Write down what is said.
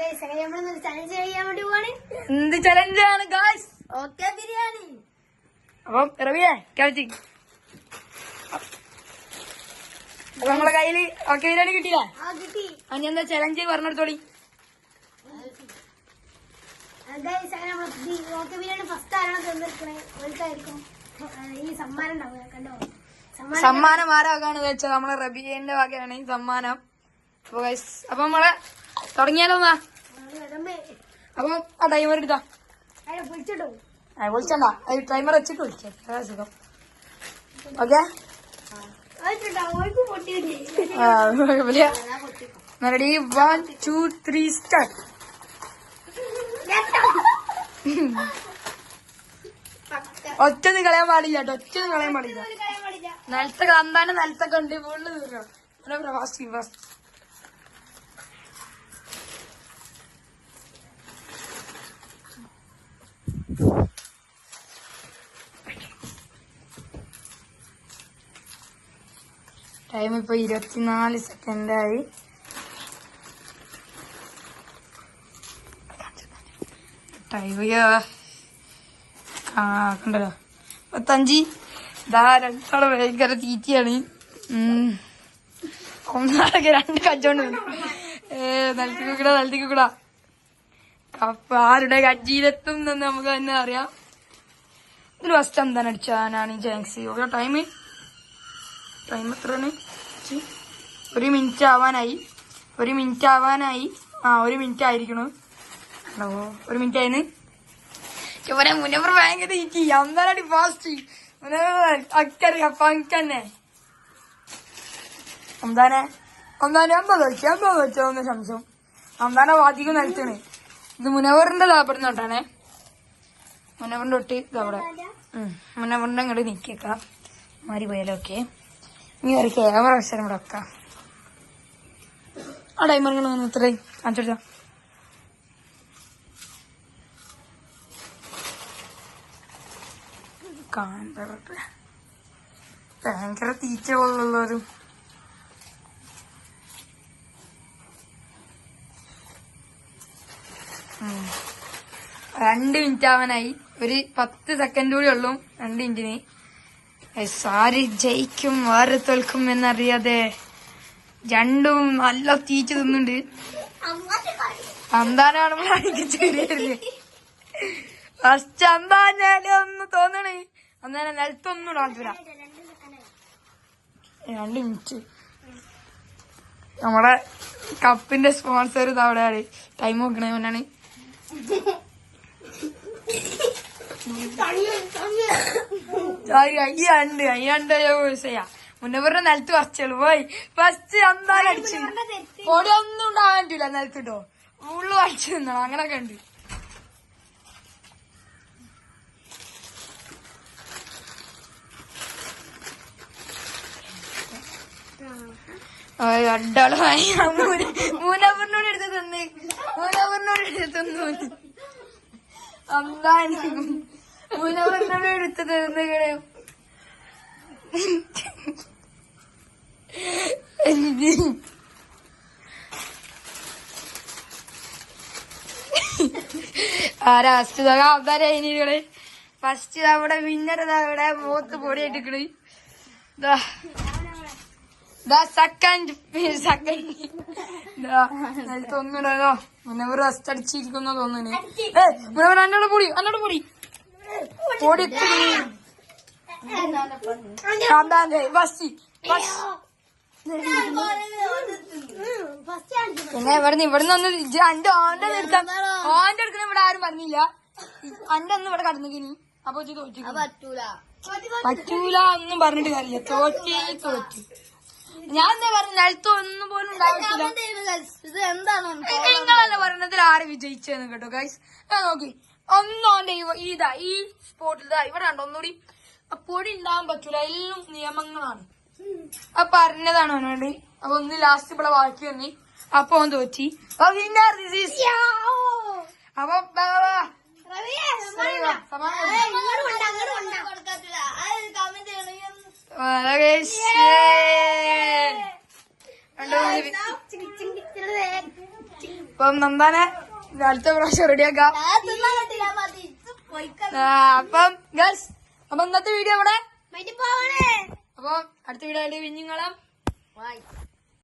നമ്മളൊന്ന് ചലഞ്ച് എന്ത് ചലഞ്ചാണ് guys okay biryani. അപ്പം റബിയെ അപ്പൊ നമ്മളെ കയ്യിൽ ഓക്കെ ബിരിയാണി കിട്ടിയില്ല? അനി എന്താ ചലഞ്ച് പറഞ്ഞെടുത്തോളി. ഓക്കെ ബിരിയാണി ഫസ്റ്റ് ആരാണ് തന്നിരിക്കണേ? ഓൾക്കായിരിക്കും ഈ സമ്മാനം ഉണ്ടാവുക കണ്ടോ? സമ്മാനം ആരാകാണ് വെച്ചാൽ നമ്മളെ റബിയന്റെ വകയാണ് ഈ സമ്മാനം. അപ്പൊ നമ്മളെ തുടങ്ങിയാലോ എന്നാ അപ്പൊ ആ ടൈമർ എടുത്താ. വിളിച്ചണ്ട. അത് ടൈമർ വെച്ചിട്ട് വിളിക്കാം അതാ സുഖം. Okay? Ready one two three start ഒറ്റന്ന് കളയാൻ പാടില്ല കേട്ടോ. ഒറ്റന്ന് കളയാൻ പാടില്ല. നിലത്തൊക്കെ കന്താനെ നിലത്തൊക്കെ ഉണ്ട്. ഫുള്ള് തീർക്കണം പ്രവാസി ഫാസ്റ്റ് ടൈം ഇപ്പൊ ഇരുപത്തിനാല് സെക്കൻഡായി ടൈം ആ കണ്ടല്ലോ. പത്തഞ്ച് ഇതാ രണ്ടാൾ ഭയങ്കര തീറ്റയാണ്. ഒന്നാളൊക്കെ രണ്ട് ഏ നിലത്തേക്ക് കൂടാ നിലത്തേക്ക് കൂടാ. അപ്പൊ ആരുടെ കജ്ജിയിലെത്തും എന്ന് നമുക്ക് തന്നെ അറിയാം. ഇതിൽ ഫസ്റ്റ് എന്താണ് അടിച്ചാനാണ് ഈ ജാങ്സി ഓരോ ടൈം ടൈം എത്രയാണ് ഒരു മിനിറ്റ് ആവാനായി ഒരു മിനിറ്റ് ആവാനായി ആ ഒരു മിനിറ്റ് ആയിരിക്കണു ഹലോ ഒരു മിനിറ്റ് ആയിന്ന് ചോര മുനവർ ഭയങ്കര ഈറ്റി അന്നാലടി ഫാസ്റ്റ് അക്കറിയാം പങ്കന്നെ അന്താനെ അന്താനെ അമ്പ വെച്ചു അമ്പ വെച്ചോ എന്ന സംശയം അന്താനെ വാദിക്കും നിലത്തണ്. ഇത് മുനവറിന്റെ താപ്പെടുന്ന തൊട്ടാണേ. മുനവറിന്റെ തൊട്ട് ഇതവിടെ. മുനവറിന്റെ അങ്ങോട്ട് നിക്കേക്കാം മാറി പോയാലോ ഇനി ഒരു ക്യാമറ വെച്ചാലും ഇവിടെ വെക്കാം. ആ ടൈമറുകൾ വന്ന് ഇത്രയും. കാണിച്ചെടുത്താ. കാണട്ടെ ഭയങ്കര തീറ്റ പോലുള്ളവരും രണ്ട് മിനിറ്റ് ആവാനായി. ഒരു പത്ത് സെക്കൻഡ് കൂടി ഉള്ളൂ രണ്ട് മിനിറ്റിന് ആര് ജയിക്കും ആര് തോൽക്കും എന്നറിയാതെ രണ്ടും നല്ല തീറ്റ തിന്നുണ്ട് അന്താനാണ് ഫസ്റ്റ് അന്താഞ്ഞാൽ ഒന്ന് തോന്നണേ. അന്നേരം നിലത്തൊന്നും ഇടാത്തൂല രണ്ട് മിനിറ്റ് നമ്മളെ കപ്പിന്റെ സ്പോൺസർ ഇത് അവിടെയാണ്. ടൈം നോക്കണേ മുന്നാണ് അയ്യണ്ട് അയ്യണ്ട് മുന്നവരുടെ നിലത്ത് കുറച്ചുള്ളൂ പോയി. ഫസ്റ്റ് എന്തായാലും അടിച്ചു പൊടി ഒന്നും ഉണ്ടാകാൻ പറ്റൂല നിലത്തിട്ടോ ഉള്ളു വലിച്ചു തിന്നണം. അങ്ങനൊക്കെ ഉണ്ട്. രണ്ടാളുമായി മൂന്നവറിനോട് എടുത്ത് തന്നെ. മൂന്നവറിനോട് എടുത്ത് തന്നു. അന്താനും മൂന്നവറിനോട് എടുത്തു തരുന്നേ ആരാ ഫസ്റ്റ് അവതാരം ഇനികൾ ഫസ്റ്റ് അവിടെ വിന്നർ അവിടെ മൂത്ത് പൊടി ദാ. ദാ സെക്കൻഡ് സെക്കൻഡ് നിലത്തൊന്നുമില്ലല്ലോ മുനവർ റസ്റ്റ് അടിച്ചിരിക്കുന്നു തോന്നുന്നു മുനവർ അന്നോട് പൊടി അന്നോട് പൊടി. പൊടി കാന്താന്റെ basti. പിന്നെ ഇവിടുന്ന് ഇവിടുന്ന് ഒന്ന് അന്റെ ഓന്റെ എടുക്കാൻ ഓന്റെ എടുക്കുന്ന ഇവിടെ ആരും പറഞ്ഞില്ല അന്റെ ഒന്നും ഇവിടെ കടന്നിക്കിനി. അപ്പൊ തോറ്റു പറ്റൂല ഒന്നും പറഞ്ഞിട്ട് കാര്യമില്ല. തോറ്റേ തോറ്റു. ഞാൻ എന്താ പറഞ്ഞ? നിലത്ത് ഒന്നും പോലും ഉണ്ടാവില്ല നിങ്ങളല്ല പറഞ്ഞതിൽ ആര് വിജയിച്ചെന്ന് കേട്ടോ ഗൈസ് ഞാൻ നോക്കി. ഒന്നോന്റെ ഇതാ ഈ സ്പോട്ടിൽ ഇതാ ഇവിടെ ഉണ്ടോ ഒന്നുകൂടി പൊടി ഉണ്ടാകാൻ പറ്റൂല. എല്ലാം നിയമങ്ങളാണ്. അപ്പൊ പറഞ്ഞതാണ് അവനോട്. അപ്പൊ ഒന്ന് ലാസ്റ്റ് ഇവിടെ ബാക്കി വന്നി. അപ്പൊ അവൻ തോറ്റി. അപ്പൊ അപ്പൊ നന്ദാനെ അടുത്ത പ്രാവശ്യം റെഡിയാക്കാം അപ്പം ഗേൾസ് അപ്പൊ ഇന്നത്തെ വീഡിയോ ഇവിടെ അപ്പം അടുത്ത വീഡിയോ ആയിട്ട് പിഞ്ഞുങ്ങളാം